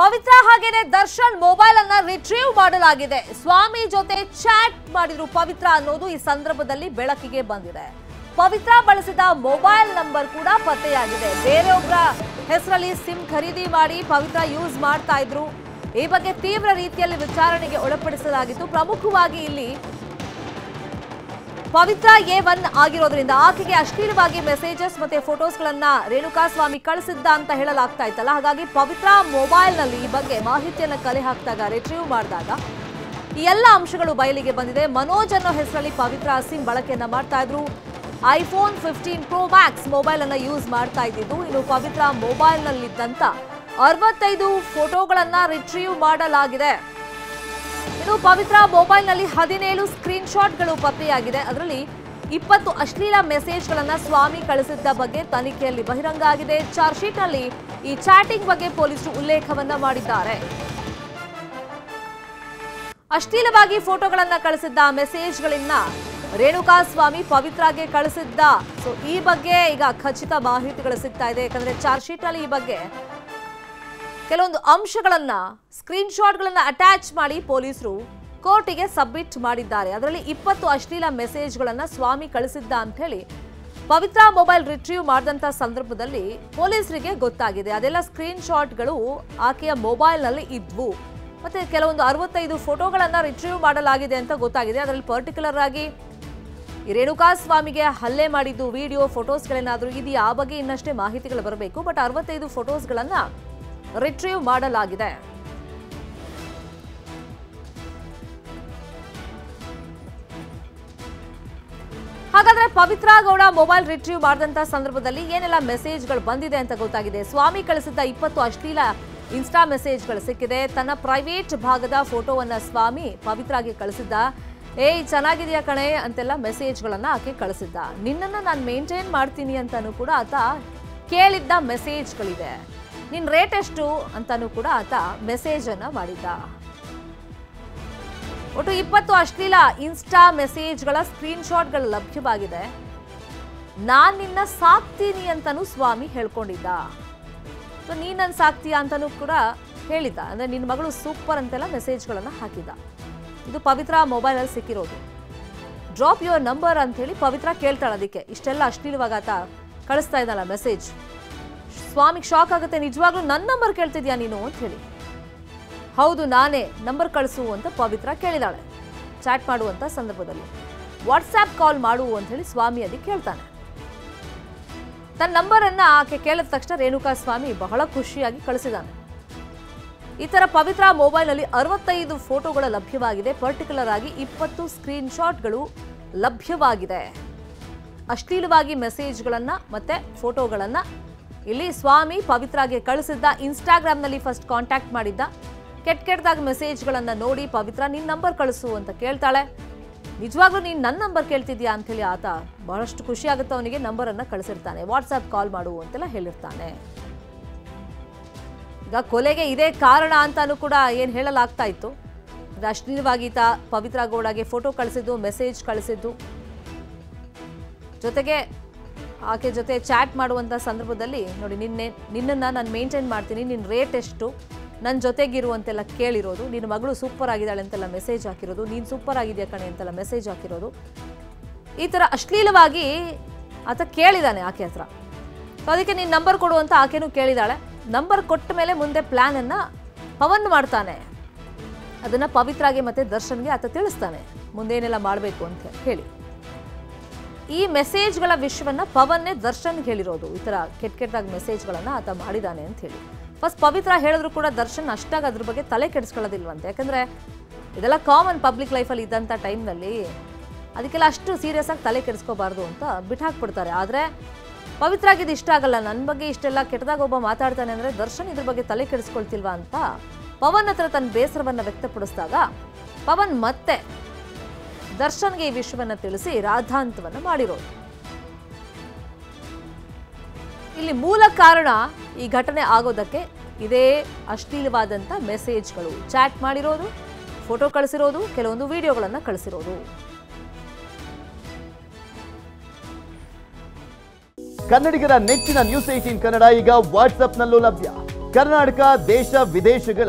ಪವಿತ್ರ ಹಾಗೇನೆ ದರ್ಶನ್ ಮೊಬೈಲ್ ಅನ್ನ ರಿಟ್ರೀವ್ ಮಾಡಲಾಗಿದೆ. ಸ್ವಾಮಿ ಜೊತೆ ಚಾಟ್ ಮಾಡಿದ್ರು ಪವಿತ್ರ ಅನ್ನೋದು ಈ ಸಂದರ್ಭದಲ್ಲಿ ಬೆಳಕಿಗೆ ಬಂದಿದೆ. ಪವಿತ್ರ ಬಳಸಿದ ಮೊಬೈಲ್ ನಂಬರ್ ಕೂಡ ಪತ್ತೆಯಾಗಿದೆ. ಬೇರೆಯೊಬ್ಬರ ಹೆಸರಲ್ಲಿ ಸಿಮ್ ಖರೀದಿ ಮಾಡಿ ಪವಿತ್ರ ಯೂಸ್ ಮಾಡ್ತಾ ಇದ್ರು. ಈ ಬಗ್ಗೆ ತೀವ್ರ ರೀತಿಯಲ್ಲಿ ವಿಚಾರಣೆಗೆ ಒಳಪಡಿಸಲಾಗಿತ್ತು ಪ್ರಮುಖವಾಗಿ ಇಲ್ಲಿ ಪವಿತ್ರ ಎ ಒನ್ ಆಗಿರೋದ್ರಿಂದ ಆಕೆಗೆ ಅಶ್ಲೀಲವಾಗಿ ಮೆಸೇಜಸ್ ಮತ್ತೆ ಫೋಟೋಸ್ಗಳನ್ನ ರೇಣುಕಾ ಸ್ವಾಮಿ ಕಳಿಸಿದ್ದ ಅಂತ ಹೇಳಲಾಗ್ತಾ ಇತ್ತಲ್ಲ? ಹಾಗಾಗಿ ಪವಿತ್ರ ಮೊಬೈಲ್ನಲ್ಲಿ ಈ ಬಗ್ಗೆ ಮಾಹಿತಿಯನ್ನ ಕಲೆ ಹಾಕಿದಾಗ ರಿಟ್ರೀವ್ ಮಾಡಿದಾಗ ಈ ಎಲ್ಲ ಅಂಶಗಳು ಬಯಲಿಗೆ ಬಂದಿದೆ. ಮನೋಜ್ ಅನ್ನೋ ಹೆಸರಲ್ಲಿ ಪವಿತ್ರ ಸಿಮ್ ಬಳಕೆಯನ್ನ ಮಾಡ್ತಾ ಇದ್ರು. IPhone fifteen pro max mobile ಅನ್ನ ಯೂಸ್ ಮಾಡ್ತಾ ಇದ್ದಿದ್ದು. ಇನ್ನು ಪವಿತ್ರ ಮೊಬೈಲ್ನಲ್ಲಿದ್ದಂಥ ಅರವತ್ತೈದು ಫೋಟೋಗಳನ್ನ ರಿಟ್ರೀವ್ ಮಾಡಲಾಗಿದೆ. ಇನ್ನು ಪವಿತ್ರ ಮೊಬೈಲ್ನಲ್ಲಿ ಹದಿನೇಳು ಸ್ಕ್ರೀನ್ ಶಾಟ್ಗಳು ಪತ್ತೆಯಾಗಿದೆ. ಅದರಲ್ಲಿ ಇಪ್ಪತ್ತು ಅಶ್ಲೀಲ ಮೆಸೇಜ್ಗಳನ್ನು ಸ್ವಾಮಿ ಕಳಿಸಿದ್ದ ಬಗ್ಗೆ ತನಿಖೆಯಲ್ಲಿ ಬಹಿರಂಗ ಆಗಿದೆ. ಚಾರ್ಜ್ ಶೀಟ್ನಲ್ಲಿ ಈ ಚಾಟಿಂಗ್ ಬಗ್ಗೆ ಪೊಲೀಸರು ಉಲ್ಲೇಖವನ್ನ ಮಾಡಿದ್ದಾರೆ. ಅಶ್ಲೀಲವಾಗಿ ಫೋಟೋಗಳನ್ನ ಕಳಿಸಿದ್ದ ಮೆಸೇಜ್ಗಳನ್ನ ರೇಣುಕಾ ಸ್ವಾಮಿ ಪವಿತ್ರಾಗೆ ಕಳಿಸಿದ್ದ. ಸೊ ಈ ಬಗ್ಗೆ ಈಗ ಖಚಿತ ಮಾಹಿತಿಗಳು ಸಿಗ್ತಾ ಇದೆ. ಯಾಕಂದ್ರೆ ಚಾರ್ಜ್ ಈ ಬಗ್ಗೆ ಕೆಲವೊಂದು ಅಂಶಗಳನ್ನ ಸ್ಕ್ರೀನ್ ಅಟ್ಯಾಚ್ ಮಾಡಿ ಪೊಲೀಸರು ಕೋರ್ಟಿಗೆ ಸಬ್ಮಿಟ್ ಮಾಡಿದ್ದಾರೆ. ಅದರಲ್ಲಿ ಇಪ್ಪತ್ತು ಅಶ್ಲೀಲ ಮೆಸೇಜ್ಗಳನ್ನ ಸ್ವಾಮಿ ಕಳಿಸಿದ್ದ ಅಂತ ಹೇಳಿ ಪವಿತ್ರ ಮೊಬೈಲ್ ರಿಟ್ರೀವ್ ಮಾಡಿದಂಥ ಸಂದರ್ಭದಲ್ಲಿ ಪೊಲೀಸರಿಗೆ ಗೊತ್ತಾಗಿದೆ. ಅದೆಲ್ಲ ಸ್ಕ್ರೀನ್ ಶಾಟ್ಗಳು ಆಕೆಯ ಮೊಬೈಲ್ನಲ್ಲಿ ಇದ್ವು. ಮತ್ತೆ ಕೆಲವೊಂದು ಅರವತ್ತೈದು ಫೋಟೋಗಳನ್ನ ರಿಟ್ರೀವ್ ಮಾಡಲಾಗಿದೆ ಅಂತ ಗೊತ್ತಾಗಿದೆ. ಅದರಲ್ಲಿ ಪರ್ಟಿಕ್ಯುಲರ್ ಆಗಿ ರೇಣುಕಾ ಸ್ವಾಮಿಗೆ ಹಲ್ಲೆ ಮಾಡಿದ್ದು ವಿಡಿಯೋ ಫೋಟೋಸ್ಗಳೇನಾದರೂ ಇದೆಯಾ? ಆ ಬಗ್ಗೆ ಇನ್ನಷ್ಟೇ ಮಾಹಿತಿಗಳು ಬರಬೇಕು. ಬಟ್ ಅರವತ್ತೈದು ಫೋಟೋಸ್ಗಳನ್ನ ರಿಟ್ರೀವ್ ಮಾಡಲಾಗಿದೆ. ಹಾಗಾದ್ರೆ ಪವಿತ್ರ ಗೌಡ ಮೊಬೈಲ್ ರಿಟ್ರೀವ್ ಮಾಡಿದಂತ ಸಂದರ್ಭದಲ್ಲಿ ಏನೆಲ್ಲ ಮೆಸೇಜ್ಗಳು ಬಂದಿದೆ ಅಂತ ಗೊತ್ತಾಗಿದೆ? ಸ್ವಾಮಿ ಕಳಿಸಿದ್ದ ಇಪ್ಪತ್ತು ಅಶ್ಲೀಲ ಇನ್ಸ್ಟಾ ಮೆಸೇಜ್ಗಳು ಸಿಕ್ಕಿದೆ. ತನ್ನ ಪ್ರೈವೇಟ್ ಭಾಗದ ಫೋಟೋವನ್ನ ಸ್ವಾಮಿ ಪವಿತ್ರಾಗೆ ಕಳಿಸಿದ್ದ. ಏ ಚೆನ್ನಾಗಿದೆಯಾ ಕಣೆ ಅಂತೆಲ್ಲ ಮೆಸೇಜ್ಗಳನ್ನು ಆಕೆ ಕಳಿಸಿದ್ದ. ನಿನ್ನನ್ನು ನಾನು ಮೇಂಟೈನ್ ಮಾಡ್ತೀನಿ ಅಂತಾನೂ ಕೂಡ ಆತ ಕೇಳಿದ್ದ ಮೆಸೇಜ್ಗಳಿದೆ. ನಿನ್ನ ರೇಟ್ ಎಷ್ಟು ಅಂತಾನೂ ಕೂಡ ಆತ ಮೆಸೇಜ್ ಅನ್ನ ಮಾಡಿದ್ದ ಒಟ್ಟು ಇಪ್ಪತ್ತು ಅಶ್ಲೀಲ ಇನ್ಸ್ಟಾ ಮೆಸೇಜ್ಗಳ ಸ್ಕ್ರೀನ್ಶಾಟ್ಗಳು ಲಭ್ಯವಾಗಿದೆ. ನಾನ್ ನಿನ್ನ ಸಾಕ್ತೀನಿ ಅಂತಾನೂ ಸ್ವಾಮಿ ಹೇಳ್ಕೊಂಡಿದ್ದ. ಸೊ ನೀ ನನ್ನ ಸಾಕ್ತೀಯಾ ಅಂತಾನೂ ಕೂಡ ಹೇಳಿದ್ದ. ಅಂದ್ರೆ ನಿನ್ನ ಮಗಳು ಸೂಪರ್ ಅಂತೆಲ್ಲ ಮೆಸೇಜ್ಗಳನ್ನ ಹಾಕಿದ್ದ. ಇದು ಪವಿತ್ರ ಮೊಬೈಲಲ್ಲಿ ಸಿಕ್ಕಿರೋದು. ಡ್ರಾಪ್ ಯುವರ್ ನಂಬರ್ ಅಂತ ಹೇಳಿ ಪವಿತ್ರ ಕೇಳ್ತಾಳೆ ಅದಕ್ಕೆ. ಇಷ್ಟೆಲ್ಲ ಅಶ್ಲೀಲವಾಗ ಆತ ಕಳಿಸ್ತಾ ಇದ್ದಾಳ ಮೆಸೇಜ್ ಸ್ವಾಮಿಗೆ ಶಾಕ್ ಆಗುತ್ತೆ, ನಿಜವಾಗ್ಲೂ ನನ್ನ ನಂಬರ್ ಕೇಳ್ತಿದ್ಯಾ ನೀನು ಅಂತ ಹೇಳಿ. ಹೌದು, ನಾನೇ ನಂಬರ್ ಕಳಿಸು ಅಂತ ಪವಿತ್ರ ಕೇಳಿದಾಳೆ. ಚಾಟ್ ಮಾಡುವಂತ ಸಂದರ್ಭದಲ್ಲಿ. ವಾಟ್ಸ್ಆ್ಯಪ್ ಕಾಲ್ ಮಾಡು ಅಂತ ಹೇಳಿ ಸ್ವಾಮಿ ಅದಕ್ಕೆ ಕೇಳ್ತಾನೆ. ತನ್ನ ನಂಬರನ್ನ ಆಕೆ ಕೇಳಿದ ತಕ್ಷಣ ರೇಣುಕಾ ಸ್ವಾಮಿ ಬಹಳ ಖುಷಿಯಾಗಿ ಕಳಿಸಿದಾನೆ. ಈ ತರ ಪವಿತ್ರ ಮೊಬೈಲ್ನಲ್ಲಿ ಅರವತ್ತೈದು ಫೋಟೋಗಳು ಲಭ್ಯವಾಗಿದೆ. ಪರ್ಟಿಕ್ಯುಲರ್ ಆಗಿ ಇಪ್ಪತ್ತು ಸ್ಕ್ರೀನ್ ಶಾಟ್ಗಳು ಲಭ್ಯವಾಗಿದೆ. ಅಶ್ಲೀಲವಾಗಿ ಮೆಸೇಜ್ಗಳನ್ನು ಮತ್ತೆ ಫೋಟೋಗಳನ್ನ ಇಲ್ಲಿ ಸ್ವಾಮಿ ಪವಿತ್ರಾಗೆ ಕಳಿಸಿದ್ದ ಇನ್ಸ್ಟಾಗ್ರಾಮ್ನಲ್ಲಿ ಫಸ್ಟ್ ಕಾಂಟ್ಯಾಕ್ಟ್ ಮಾಡಿದ್ದ. ಕೆಟ್ಟ ಕೆಟ್ಟದಾಗ ಮೆಸೇಜ್ಗಳನ್ನು ನೋಡಿ ಪವಿತ್ರ ನಿನ್ನ ನಂಬರ್ ಕಳಿಸು ಅಂತ ಕೇಳ್ತಾಳೆ. ನಿಜವಾಗ್ಲೂ ನೀನು ನನ್ನ ನಂಬರ್ ಕೇಳ್ತಿದ್ಯಾ? ಅಂಥೇಳಿ ಆತ ಬಹಳಷ್ಟು ಖುಷಿ ಆಗುತ್ತೆ ಅವನಿಗೆ ನಂಬರನ್ನು ಕಳಿಸಿರ್ತಾನೆ ವಾಟ್ಸಪ್ ಕಾಲ್ ಮಾಡು ಅಂತೆಲ್ಲ ಹೇಳಿರ್ತಾನೆ. ಈಗ ಕೊಲೆಗೆ ಇದೇ ಕಾರಣ ಅಂತಾನೂ ಕೂಡ ಏನು ಹೇಳಲಾಗ್ತಾ ಇತ್ತು. ಅಶ್ಲೀಲವಾಗಿತ ಅಶ್ಲೀಲವಾಗಿ ಪವಿತ್ರ ಗೌಡಗೆ ಫೋಟೋ ಕಳಿಸಿದ್ದು ಮೆಸೇಜ್ ಕಳಿಸಿದ್ದು. ಜೊತೆಗೆ ಆಕೆ ಜೊತೆ ಚಾಟ್ ಮಾಡುವಂಥ ಸಂದರ್ಭದಲ್ಲಿ ನೋಡಿ ನಿನ್ನೆ, ನಿನ್ನನ್ನು ನಾನು ಮೇಂಟೈನ್ ಮಾಡ್ತೀನಿ ನಿನ್ನ ರೇಟ್ ಎಷ್ಟು? ನನ್ನ ಜೊತೆಗಿರುವಂತೆಲ್ಲ ಕೇಳಿರೋದು ನಿನ್ನ ಮಗಳು ಸೂಪರ್ ಆಗಿದ್ದಾಳೆ ಅಂತೆಲ್ಲ ಮೆಸೇಜ್ ಹಾಕಿರೋದು, ನೀನು ಸೂಪರ್ ಆಗಿದೆಯಾ ಕಣೆ ಅಂತೆಲ್ಲ ಮೆಸೇಜ್ ಹಾಕಿರೋದು. ಈ ಥರ ಅಶ್ಲೀಲವಾಗಿ ಆತ ಕೇಳಿದಾನೆ ಆಕೆ ಹತ್ರ. ಸೊ ಅದಕ್ಕೆ ನೀನು ನಂಬರ್ ಕೊಡು ಅಂತ ಆಕೆನೂ ಕೇಳಿದಾಳೆ. ನಂಬರ್ ಕೊಟ್ಟ ಮೇಲೆ ಮುಂದೆ ಪ್ಲ್ಯಾನನ್ನು ಪವನ್ ಮಾಡ್ತಾನೆ. ಅದನ್ನು ಪವಿತ್ರಾಗೆ ಮತ್ತು ದರ್ಶನ್ಗೆ ಆತ ತಿಳಿಸ್ತಾನೆ. ಮುಂದೇನೆಲ್ಲ ಮಾಡಬೇಕು ಅಂತ ಹೇಳಿ. ಈ ಮೆಸೇಜ್ಗಳ ವಿಷಯವನ್ನ ಪವನ್ನೇ ದರ್ಶನ್ ಹೇಳಿರೋದು. ಈ ಥರ ಕೆಟ್ಟ ಕೆಟ್ಟದಾಗ ಮೆಸೇಜ್ಗಳನ್ನು ಆತ ಮಾಡಿದಾನೆ ಅಂತ ಹೇಳಿ. ಫಸ್ಟ್ ಪವಿತ್ರ ಹೇಳಿದ್ರು ಕೂಡ ದರ್ಶನ್ ಅಷ್ಟಾಗಿ ಅದ್ರ ಬಗ್ಗೆ ತಲೆ ಕೆಡಿಸ್ಕೊಳ್ಳೋದಿಲ್ವಂತೆ. ಯಾಕಂದರೆ ಇದೆಲ್ಲ ಕಾಮನ್ ಪಬ್ಲಿಕ್ ಲೈಫಲ್ಲಿ ಇದ್ದಂಥ ಟೈಮ್ನಲ್ಲಿ ಅದಕ್ಕೆಲ್ಲ ಅಷ್ಟು ಸೀರಿಯಸ್ ಆಗಿ ತಲೆ ಕೆಡಿಸ್ಕೋಬಾರ್ದು ಅಂತ ಬಿಟ್ಟಾಕ್ಬಿಡ್ತಾರೆ ಆದರೆ ಪವಿತ್ರ ಆಗಿದ್ದು ಇಷ್ಟ ಆಗಲ್ಲ. ನನ್ನ ಬಗ್ಗೆ ಇಷ್ಟೆಲ್ಲ ಕೆಟ್ಟದಾಗ ಒಬ್ಬ ಮಾತಾಡ್ತಾನೆ ಅಂದರೆ ದರ್ಶನ್ ಇದ್ರ ಬಗ್ಗೆ ತಲೆ ಕೆಡಿಸ್ಕೊಳ್ತಿಲ್ವಾ ಅಂತ ಪವನ್ ಹತ್ರ ತನ್ನ ಬೇಸರವನ್ನು ವ್ಯಕ್ತಪಡಿಸಿದಾಗ ಪವನ್ ಮತ್ತೆ ದರ್ಶನ್ಗೆ ಈ ವಿಷಯವನ್ನು ತಿಳಿಸಿ ರಾಧಾಂತವನ್ನು ಮಾಡಿರೋದು. ಇಲ್ಲಿ ಮೂಲ ಕಾರಣ ಈ ಘಟನೆ ಆಗೋದಕ್ಕೆ ಇದೇ ಅಶ್ಲೀಲವಾದಂಥ ಮೆಸೇಜ್ಗಳು. ಚಾಟ್ ಮಾಡಿರೋದು, ಫೋಟೋ ಕಳಿಸಿರೋದು, ಕೆಲವೊಂದು ವಿಡಿಯೋಗಳನ್ನು ಕಳಿಸಿರೋದು. ಕನ್ನಡಿಗರ ನೆಚ್ಚಿನ ನ್ಯೂಸ್ ಏಟೀನ್ ಕನ್ನಡ ಈಗ ವಾಟ್ಸ್ಆಪ್ನಲ್ಲೂ ಲಭ್ಯ. ಕರ್ನಾಟಕ, ದೇಶ, ವಿದೇಶಗಳ